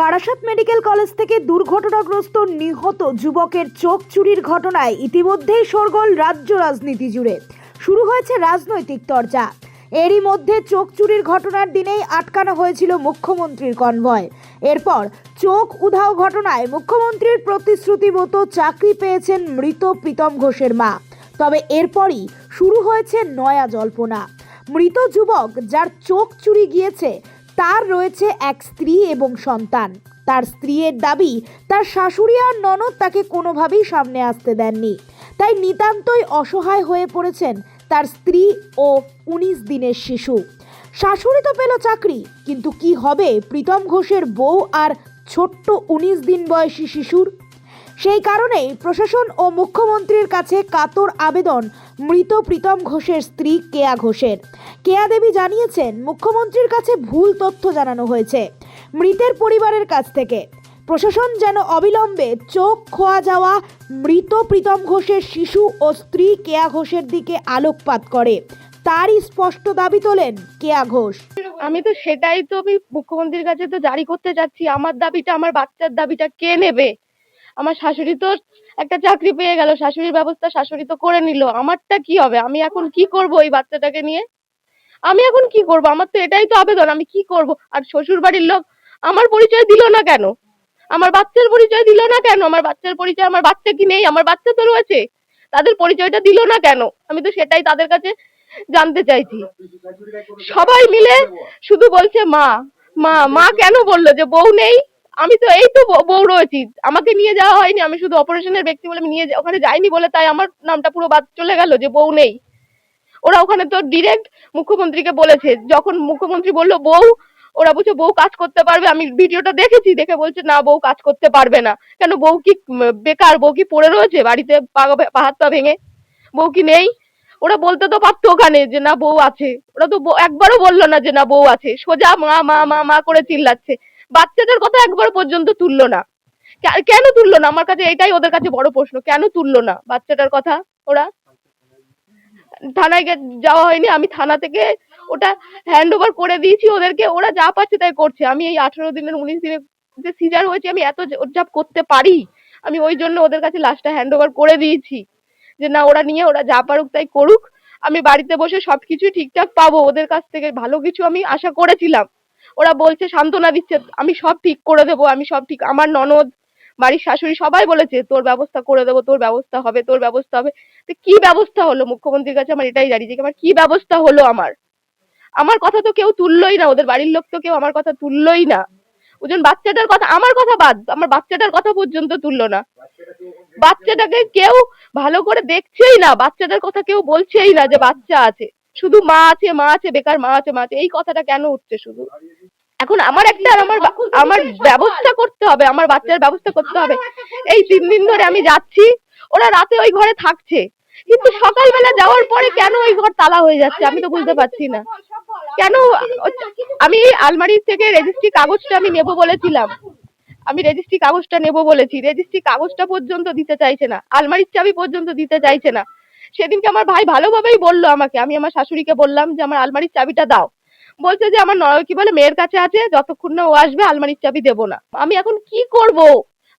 Barasat medical college থেকে দুর্ঘটনাগ্রস্ত নিহত যুবকের চোখ চুরির ঘটনায় ইতিমধ্যেই শোরগোল রাজ্য রাজনীতি জুড়ে। শুরু হয়েছে রাজনৈতিক চর্চা। এরই মধ্যে চোখ চুরির ঘটনার দিনেই আটকানো হয়েছিল মুখ্যমন্ত্রীর কনভয়। এরপর চোখ উধাও ঘটনায় মুখ্যমন্ত্রীর প্রতিশ্রুতি মতো চাকরি পেয়েছেন মৃত প্রীতম ঘোষের মা। তবে এরপরই শুরু হয়েছে নয়া জল্পনা। মৃত যুবক যার চোখ চুরি গিয়েছে তার রয়েছে এক স্ত্রী এবং সন্তান। তার স্ত্রীর দাবি, তার শাশুড়ি আর ননদ তাকে কোনোভাবেই সামনে আসতে দেননি। তাই নিতান্তই অসহায় হয়ে পড়েছেন তার স্ত্রী ও উনিশ দিনের শিশু। শাশুড়ি তো পেল চাকরি, কিন্তু কি হবে প্রীতম ঘোষের বউ আর ছোট্ট উনিশ দিন বয়সী শিশুর? সেই কারণেই প্রশাসন ও মুখ্যমন্ত্রীর কাছে কাতর আবেদন মৃত প্রীতম ঘোষের স্ত্রী কেয়া ঘোষের। কেয়া দেবী জানিয়েছেন, মুখ্যমন্ত্রীর কাছে ভুল তথ্য জানানো হয়েছে মৃতের পরিবারের কাছ থেকে। প্রশাসন যেন অবিলম্বে চোখ খোয়া যাওয়া মৃত প্রীতম ঘোষের শিশু ও স্ত্রী কেয়া ঘোষের দিকে আলোকপাত করে। তারই স্পষ্ট দাবি তোলেন কেয়া ঘোষ। আমি তো সেটাই তো আমি মুখ্যমন্ত্রীর কাছে তো জারি করতে যাচ্ছি। আমার দাবিটা, আমার বাচ্চার দাবিটা কে নেবে? আমার শাশুড়ি তো একটা চাকরি পেয়ে গেল, শাশুড়ির ব্যবস্থা শাশুড়ি তো করে নিল, আমারটা কি হবে? আমি এখন কি করব ওই বাচ্চাটাকে নিয়ে? আমি এখন কি করব? আমার তো এটাই তো আবেদন, আমি কি করব? আর শ্বশুর বাড়ির লোক আমার পরিচয় দিল না কেন? আমার বাচ্চার পরিচয় দিল না কেন? আমার বাচ্চার পরিচয়, আমার বাচ্চা কি নেই? আমার বাচ্চা তো রয়েছে। তাদের পরিচয়টা দিল না কেন? আমি তো সেটাই তাদের কাছে জানতে চাইছি। সবাই মিলে শুধু বলছে মা মা মা কেন বলল যে বউ নেই? আমি তো এই তো বউ- রয়েছি। আমাকে নিয়ে যাওয়া হয়নি। আমি শুধু অপারেশনের ব্যক্তি বলে আমি নিয়ে ওখানে যাইনি বলে তাই আমার নামটা পুরো বাদ চলে গেল যে বউ নেই। ওরা ওখানে তো ডিরেক্ট মুখ্যমন্ত্রীকে বলেছে। যখন মুখ্যমন্ত্রী বলল, বউ, ওরা বলছে, বউ কাজ করতে পারবে। আমি ভিডিওটা দেখেছি, দেখে বলছে, না, বউ কাজ করতে পারবে না। কেন, বউ কি বেকার? বউ কি পড়ে রয়েছে বাড়িতে হাত পা ভেঙে? বউ কি নেই? ওরা বলতে তো পারতো ওখানে যে, না, বউ আছে। ওরা তো একবারও বলল না যে, না, বউ আছে। সোজা মা মা মা মা করে চিল্লাচ্ছে। বাচ্চাটার কথা একবার পর্যন্ত তুললো না। কেন তুললো না? আমার কাছে এটাই ওদের কাছে বড় প্রশ্ন। কেন তুললো না বাচ্চাটার কথা ওরা? থানায় যাওয়া হয়নি। আমি থানা থেকে ওটা হ্যান্ড ওভার করে দিয়েছি ওদেরকে। ওরা যা পাচ্ছে তাই করছে। আমি এই আঠারো দিনের, উনিশ দিনের যে সিজার হয়েছে, আমি এত যা করতে পারি, আমি ওই জন্য ওদের কাছে লাস্টটা হ্যান্ড ওভার করে দিয়েছি। যে না, ওরা নিয়ে, ওরা যা পারুক তাই করুক। আমি বাড়িতে বসে সবকিছু ঠিকঠাক পাবো। ওদের কাছ থেকে ভালো কিছু আমি আশা করেছিলাম। ওরা বলছে, সান্ত্বনা দিচ্ছে, আমি সব ঠিক করে দেবো, আমি সব ঠিক আমার ননদ, বাড়ির শাশুড়ি সবাই বলেছে, তোর ব্যবস্থা করে দেবো, তোর ব্যবস্থা হবে, তোর ব্যবস্থা হবে। তো কি ব্যবস্থা হলো? মুখ্যমন্ত্রীর কাছে আমার এটাই দাঁড়িয়ে আমার কি ব্যবস্থা হলো আমার? আমার কথা তো কেউ তুললোই না, ওদের বাড়ির লোক তো কেউ আমার কথা তুললোই না। ওজন বাচ্চাটার কথা, আমার কথা বাদ, আমার বাচ্চাটার কথা পর্যন্ত তুললো না। বাচ্চাটাকে কেউ ভালো করে দেখছেই না, বাচ্চাটার কথা কেউ বলছেই না যে বাচ্চা আছে। শুধু মা আছে মা আছে বেকার মা আছে মা আছে এই কথাটা কেন উঠছে শুধু? এখন আমার একটা আমার আমার ব্যবস্থা করতে হবে আমার বাচ্চার ব্যবস্থা করতে হবে। এই তিন দিন ধরে আমি যাচ্ছি ওরা রাতে ওই ঘরে থাকছে। কিন্তু সকালবেলা যাওয়ার পরে কেন ওই ঘর তালা হয়ে যাচ্ছে আমি তো বুঝতে পারছি না। কেন আমি এই আলমারির থেকে রেজিস্ট্রি কাগজটা আমি নেব বলেছিলাম। আমি রেজিস্ট্রি কাগজটা নেব বলেছি। রেজিস্ট্রি কাগজটা পর্যন্ত দিতে চাইছে না। আলমারির চাবি পর্যন্ত দিতে চাইছে না। সেদিনকে আমার ভাই ভালোভাবেই বলল আমাকে। আমি আমার শাশুড়িকে বললাম যে, আমার আলমারির চাবিটা দাও। বলছে যে, আমার কি বলে, মেয়ের কাছে আছে, যতক্ষণ না ও আসবে, আলমারির চাবি দেবো না। আমি এখন কি করব?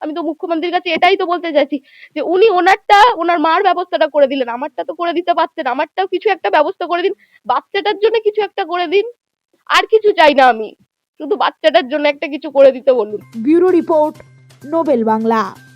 আমি তো মুখ্যমন্ত্রীর কাছে এটাই তো বলতে চাইছি যে, উনি ওনারটা, ওনার মার ব্যবস্থাটা করে দিলেন। আমারটা তো করে দিতে পারছেন আমারটাও কিছু একটা ব্যবস্থা করে দিন। বাচ্চাটার জন্য কিছু একটা করে দিন। আর কিছু চাই না আমি। শুধু বাচ্চাটার জন্য একটা কিছু করে দিতে বলুন। Bureau report, Nobel Bangla.